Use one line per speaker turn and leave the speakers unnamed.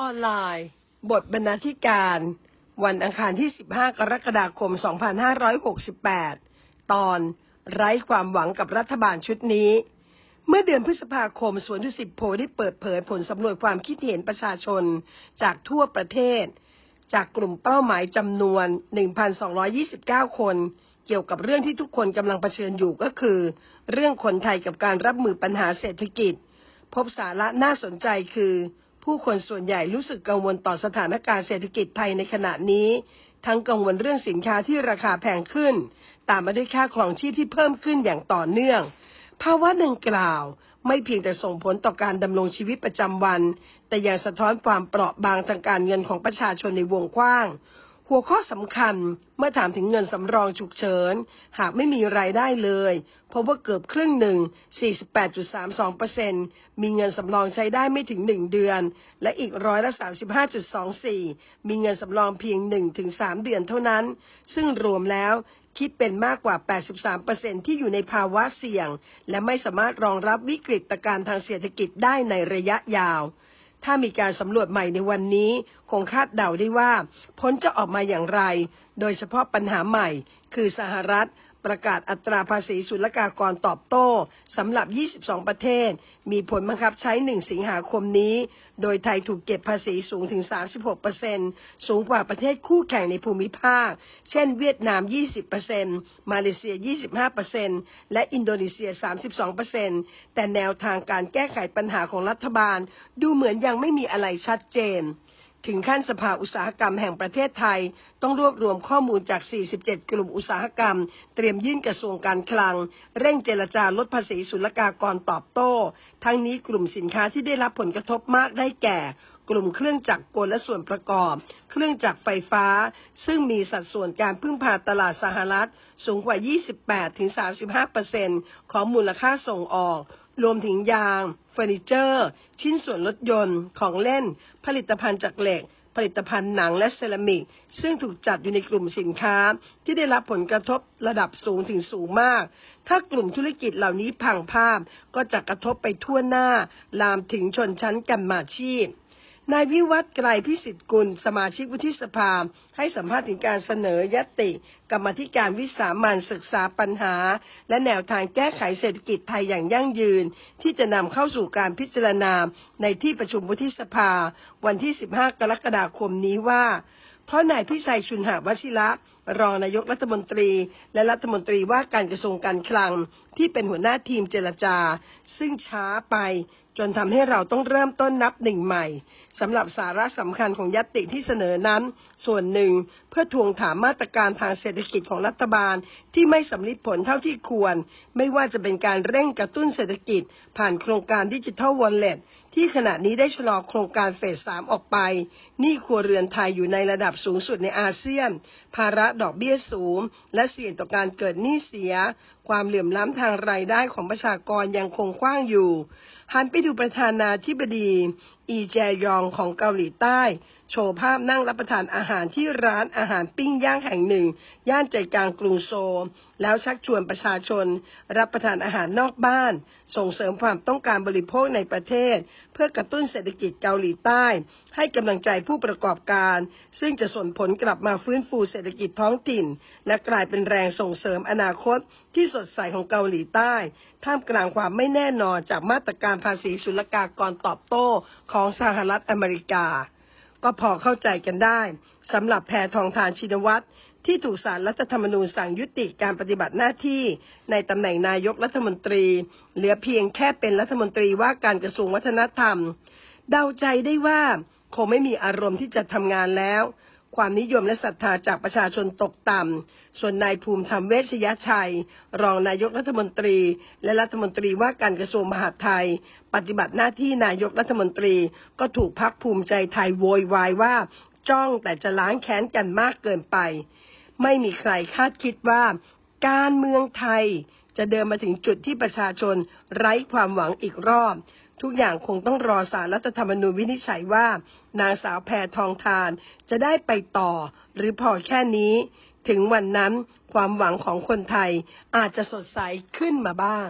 ออนไลน์ บทบรรณาธิการ วันอังคารที่ 15 กรกฎาคม 2568 ตอนไร้ความหวังกับรัฐบาลชุดนี้ เมื่อเดือนพฤษภาคมสวนดุสิตโพได้เปิดเผยผลสำรวจความคิดเห็นประชาชนจากทั่วประเทศ จากกลุ่มเป้าหมายจำนวน 1,229 คนเกี่ยวกับเรื่องที่ทุกคนกำลังเผชิญอยู่ก็คือ เรื่องคนไทยกับการรับมือปัญหาเศรษฐกิจ พบสาระน่าสนใจคือ ผู้คนส่วนใหญ่รู้สึกกังวลต่อสถานการณ์เศรษฐกิจไทยในขณะนี้ ทั้งกังวลเรื่องสินค้าที่ราคาแพงขึ้น ตามมาด้วยค่าครองชีพที่เพิ่มขึ้นอย่างต่อเนื่อง ภาวะดังกล่าว ไม่เพียงแต่ส่งผลต่อการดำรงชีวิตประจำวัน แต่ยังสะท้อนความเปราะบางทางการเงินของประชาชนในวงกว้าง หัวข้อสำคัญเมื่อถามถึงเงินสำรองฉุกเฉิน หากไม่มีรายได้เลยพบว่าเกือบครึ่งหนึ่ง 48.32%มีเงินสำรองใช้ได้ไม่ถึง 1 เดือน และอีกร้อยละ 35.24 มีเงินสำรองเพียง 1-3 เดือนเท่านั้น ซึ่งรวมแล้วคิดเป็นมากกว่า 83%ที่อยู่ในภาวะเสี่ยง และไม่สามารถรองรับวิกฤตการณ์ทางเศรษฐกิจได้ในระยะยาว ถ้ามีการสำรวจใหม่ในวันนี้ คงคาดเดาได้ว่า ผลจะออกมาอย่างไร โดยเฉพาะปัญหาใหม่ คือสหรัฐ ประกาศอัตราภาษีศุลกากรตอบโต้สำหรับ 22 ประเทศ มีผลบังคับใช้ 1 สิงหาคมนี้ โดยไทยถูกเก็บภาษีสูงถึง 36%สูงกว่าประเทศคู่แข่งในภูมิภาค เช่นเวียดนาม 20%มาเลเซีย 25%และอินโดนีเซีย 32%แต่แนวทางการแก้ไขปัญหาของรัฐบาล ดูเหมือนยังไม่มีอะไรชัดเจน ถึงขั้นสภาอุตสาหกรรมแห่งประเทศไทย ต้องรวบรวมข้อมูลจาก 47 กลุ่มอุตสาหกรรม เตรียมยื่นกระทรวงการคลัง เร่งเจรจาลดภาษีศุลกากรตอบโต้ ทั้งนี้กลุ่มสินค้าที่ได้รับผลกระทบมากได้แก่ กลุ่มเครื่องจักรกลและส่วนประกอบ เครื่องจักรไฟฟ้า ซึ่งมีสัดส่วนการพึ่งพาตลาดสหรัฐ สูงกว่า 28-35%ของมูลค่าส่งออก รวมถึงยางเฟอร์นิเจอร์ ชิ้นส่วนรถยนต์ของเล่น ผลิตภัณฑ์จากเหล็ก ผลิตภัณฑ์หนังและเซรามิก ซึ่งถูกจัดอยู่ในกลุ่มสินค้า ที่ได้รับผลกระทบระดับสูงถึงสูงมาก ถ้ากลุ่มธุรกิจเหล่านี้พังภาพก็จะกระทบไปทั่วหน้า ลามถึงชนชั้นกรรมาชีพ นายวิวัฒน์ไกรพิสิทธิ์กุล สมาชิกวุฒิสภา ให้สัมภาษณ์ถึงการเสนอยติ กรรมธิการวิสามันศึกษาปัญหา และแนวทางแก้ไขเศรษฐกิจไทยอย่างยั่งยืน ที่จะนำเข้าสู่การพิจารณาในที่ประชุมวุฒิสภา วันที่ 15 กรกฎาคมนี้ว่า เพราะนายพิชัยชุนหาวชิระรองนายกรัฐมนตรี และรัฐมนตรีว่าการกระทรวงการคลัง ที่เป็นหัวหน้าทีมเจรจา ซึ่งช้าไปจนทำให้เราต้องเริ่มต้นนับหนึ่งใหม่สำหรับสาระสำคัญของยัตติที่เสนอนั้น ส่วนหนึ่งเพื่อทวงถามมาตรการทางเศรษฐกิจของรัฐบาลที่ไม่สำลิดผลเท่าที่ควร ไม่ว่าจะเป็นการเร่งกระตุ้นเศรษฐกิจ ผ่านโครงการดิจิทัลวอลเล็ต ที่ขณะนี้ได้ชะลอโครงการเฟสสามออกไปหนี้ครัวเรือนไทยอยู่ในระดับสูงสุดในอาเซียน ภาระดอกเบี้ยสูง และเสี่ยงต่อการเกิดหนี้เสียความเหลื่อมล้ำทางรายได้ของประชากรยังคงกว้างอยู่ หันไปดูประธานาธิบดี อีแจยองของเกาหลีใต้ โชว์ภาพนั่งรับประทานอาหารที่ร้านอาหารปิ้งย่างแห่งหนึ่ง ย่านใจกลางกรุงโซลแล้วชักชวนประชาชน รับประทานอาหารนอกบ้าน ส่งเสริมความต้องการบริโภคในประเทศ เพื่อกระตุ้นเศรษฐกิจเกาหลีใต้ ให้กำลังใจผู้ประกอบการ ซึ่งจะส่งผลกลับมาฟื้นฟูเศรษฐกิจท้องถิ่น และกลายเป็นแรงส่งเสริมอนาคตที่สดใสของเกาหลีใต้ ท่ามกลางความไม่แน่นอนจากมาตรการภาษีศุลกากรตอบโต้ของสหรัฐอเมริกา ก็พอเข้าใจกันได้สำหรับแพทองทานชินวัตรที่ถูกสารรัฐธรรมนูญสั่งยุติการปฏิบัติหน้าที่ในตำแหน่งนายกรัฐมนตรี เหลือเพียงแค่เป็นรัฐมนตรีว่าการกระทรวงวัฒนธรรม เดาใจได้ว่าคงไม่มีอารมณ์ที่จะทำงานแล้ว ความนิยมและศรัทธาจากประชาชนตกต่ำ ส่วนนายภูมิธรรมเวชยชัย รองนายกรัฐมนตรี และรัฐมนตรีว่าการกระทรวงมหาดไทย ปฏิบัติหน้าที่นายกรัฐมนตรีก็ถูกพักภูมิใจไทยโวยวายว่า จ้องแต่จะล้างแค้นกันมากเกินไป ไม่มีใครคาดคิดว่า การเมืองไทยจะเดินมาถึงจุดที่ประชาชนไร้ความหวังอีกรอบ ทุกอย่างคงต้องรอสารรัฐธรรมนูญวินิจฉัยว่า นางสาวแพทองทานจะได้ไปต่อ หรือพอแค่นี้ ถึงวันนั้นความหวังของคนไทยอาจจะสดใสขึ้นมาบ้าง